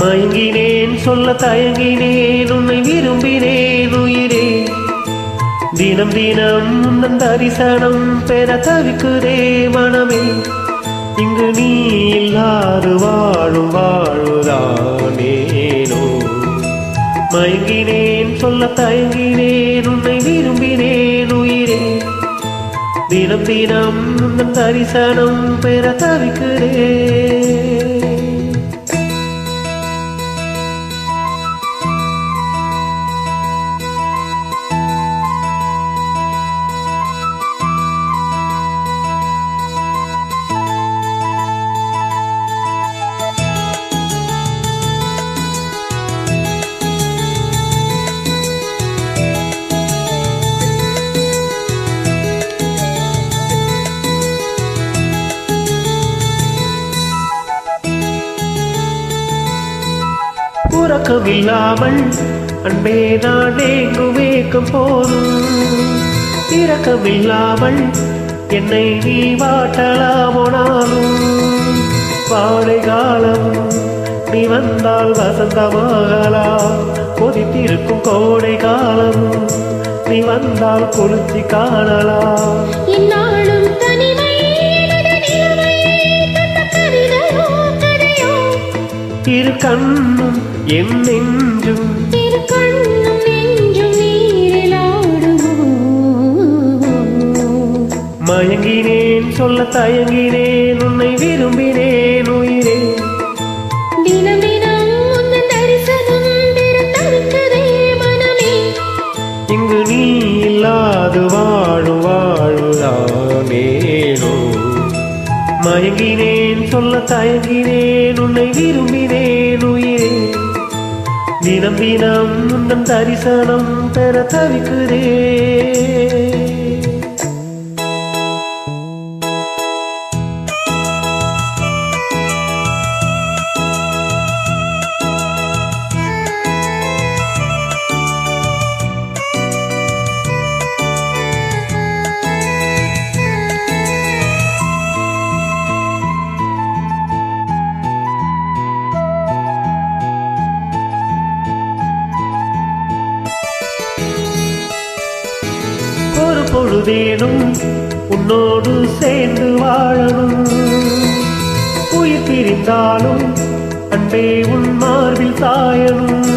மயங்கினேன். சொல்ல தயங்கினேன் உன்னை விரும்பினேன் உயிரே. தினம் தினம் உன்னன் தரிசனம் பெற தவிக்குதே மனமே. இங்கு நீ இல்லாது வாழும் வாழுதானேனோ மயங்கினேன் சொல்ல தயங்கினேன் உன்னை விரும்பினேன் உயிரே. தினம் தினம் உந்தன் தரிசனம் பெற தவிக்கிறேன். உறக்கமில்லாமல் அன்பே நான் ஏங்குவேக்கம் போதும். இரக்கமில்லாமல் என்னை நீ வாட்டலாமோனாலும் வாழை காலம் நீ வந்தால் வசந்தமாகலாம் கொதித்திருக்கும் கோடை காலம் நீ வந்தால் குளிர்ச்சி காணலாம் இந்நாளும் தனிமை இரு கண்ணும் என் நெஞ்சும் மயங்கினேன் சொல்ல தயங்கினேன் உன்னை விரும்பினேன் உயிரே. இங்கு நீ இல்லாது வாழும் வாழ்வுதானேனோ மயங்கினேன் சொல்ல தயங்கினேன் உன்னை விரும்பினேன் உயிரே. தினம் தினம் உந்தன் தரிசனம் பெற தவிக்கிறேன் ஒரு பொழுதேனும் உன்னோடு சேர்ந்து வாழணும். உயிர் பிரிந்தாலும் அன்பே உன் மார்பில் சாயணும்.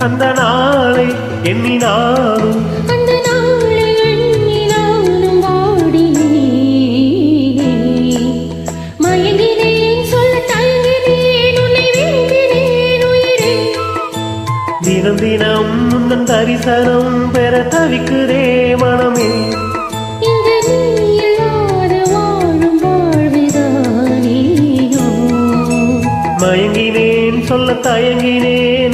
அந்த நாளை எண்ணி நானும் அந்த நாளை எண்ணி நானும் வாடினேன். மயங்கினேன், சொல்லத் தயங்கினேன், உன்னை விரும்பினேன் உயிரே. தினம் தினம் தரிசனம் பெற தவிக்குதே மனமே. மயங்கினேன் சொல்ல தயங்கினேன்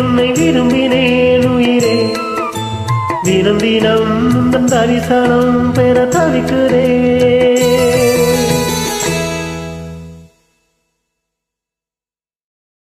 தினம் தினம் தரிசனம் பெற தவிக்கிறேன்